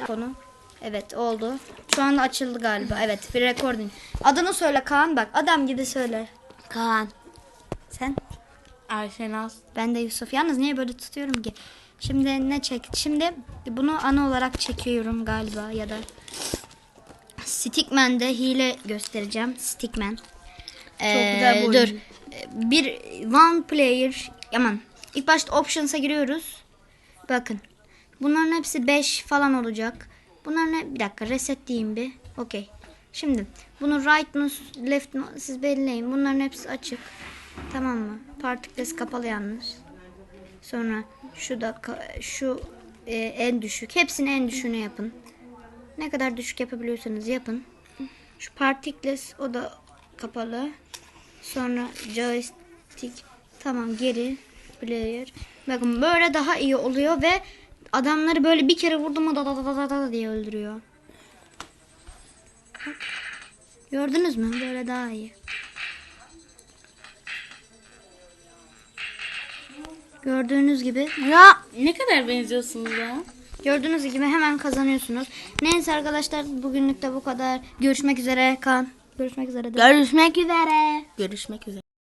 konu. Evet oldu. Şu anda açıldı galiba. Evet bir recording. Adını söyle Kaan bak. Adam gibi söyle. Kaan. Sen? Ayşenaz. Ben de Yusuf. Yalnız niye böyle tutuyorum ki? Şimdi ne çek? Şimdi bunu ana olarak çekiyorum galiba ya da Stickman'de hile göstereceğim. Stickman. Ee, güzel bir oyun. Dur. Bir one player aman ilk başta options'a giriyoruz. Bakın. Bunların hepsi 5 falan olacak. Bunların hep, bir dakika reset diyeyim bir. Okey. Şimdi bunu right mı left mı siz belirleyin. Bunların hepsi açık. Tamam mı? Particles kapalı yalnız. Sonra şu da şu e, en düşük. Hepsini en düşüğüne yapın. Ne kadar düşük yapabiliyorsanız yapın. Şu particles o da kapalı. Sonra joystick tamam geri player. Bakın böyle daha iyi oluyor ve adamları böyle bir kere vurdu mu da da da da da da diye öldürüyor. Gördünüz mü? Böyle daha iyi. Gördüğünüz gibi Ya ne kadar benziyorsunuz ya. Gördüğünüz gibi hemen kazanıyorsunuz. Neyse arkadaşlar bugünlük de bu kadar. Görüşmek üzere Kan. Görüşmek üzere. de. Görüşmek üzere. Görüşmek üzere.